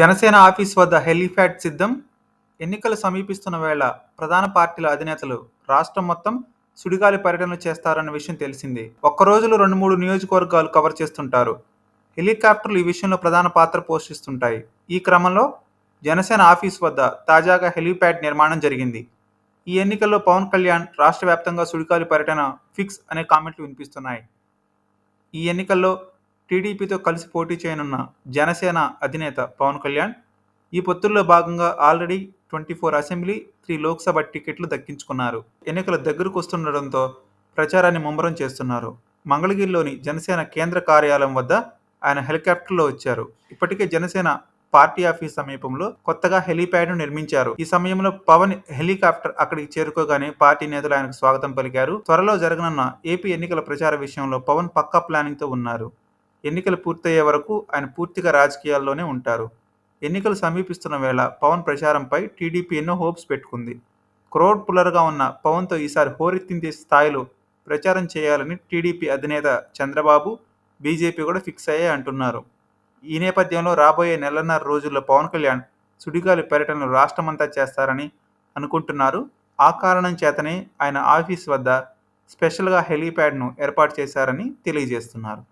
Janasena office వద్ద helipad సిద్ధం. ఎన్నికలు సమీపిస్తున్న వేళ ప్రధాన పార్టీల అధినేతలు రాష్ట్రం మొత్తం సుడిగాలి పర్యటనలు చేస్తారన్న విషయం తెలిసింది. ఒక్క రోజులో రెండు మూడు నియోజకవర్గాలు కవర్ చేస్తుంటారు. హెలికాప్టర్లు ఈ విషయంలో ప్రధాన పాత్ర పోషిస్తుంటాయి. ఈ క్రమంలో జనసేన ఆఫీస్ వద్ద తాజాగా హెలీప్యాడ్ నిర్మాణం జరిగింది. ఈ ఎన్నికల్లో పవన్ కళ్యాణ్ రాష్ట్ర వ్యాప్తంగా సుడిగాలి పర్యటన ఫిక్స్ అనే కామెంట్లు వినిపిస్తున్నాయి. ఈ ఎన్నికల్లో టీడీపీతో కలిసి పోటీ చేయనున్న జనసేన అధినేత పవన్ కళ్యాణ్ ఈ పొత్తుల్లో భాగంగా already twenty four assembly three Lok Sabha టికెట్లు దక్కించుకున్నారు. ఎన్నికలు దగ్గరకు వస్తుండటంతో ప్రచారాన్ని ముమ్మరం చేస్తున్నారు. మంగళగిరిలోని జనసేన కేంద్ర కార్యాలయం వద్ద ఆయన హెలికాప్టర్లో వచ్చారు. ఇప్పటికే జనసేన పార్టీ ఆఫీస్ సమీపంలో కొత్తగా హెలీప్యాడ్ను నిర్మించారు. ఈ సమయంలో పవన్ హెలికాప్టర్ అక్కడికి చేరుకోగానే పార్టీ నేతలు ఆయనకు స్వాగతం పలికారు. త్వరలో జరగనున్న ఏపీ ఎన్నికల ప్రచార విషయంలో పవన్ పక్కా ప్లానింగ్తో ఉన్నారు. ఎన్నికలు పూర్తయ్యే వరకు ఆయన పూర్తిగా రాజకీయాల్లోనే ఉంటారు. ఎన్నికలు సమీపిస్తున్న వేళ పవన్ ప్రచారంపై టీడీపీ ఎన్నో హోప్స్ పెట్టుకుంది. క్రోడ్ పుల్లర్గా ఉన్న పవన్తో ఈసారి హోరెత్తించే స్థాయిలో ప్రచారం చేయాలని టీడీపీ అధినేత చంద్రబాబు బీజేపీ కూడా ఫిక్స్ అయ్యాయి అంటున్నారు. ఈ నేపథ్యంలో రాబోయే నెలన్నర రోజుల్లో పవన్ కళ్యాణ్ సుడిగాలి పర్యటనలు రాష్ట్రమంతా చేస్తారని అనుకుంటున్నారు. ఆ కారణం చేతనే ఆయన ఆఫీస్ వద్ద స్పెషల్గా హెలీప్యాడ్ను ఏర్పాటు చేశారని తెలియజేస్తున్నారు.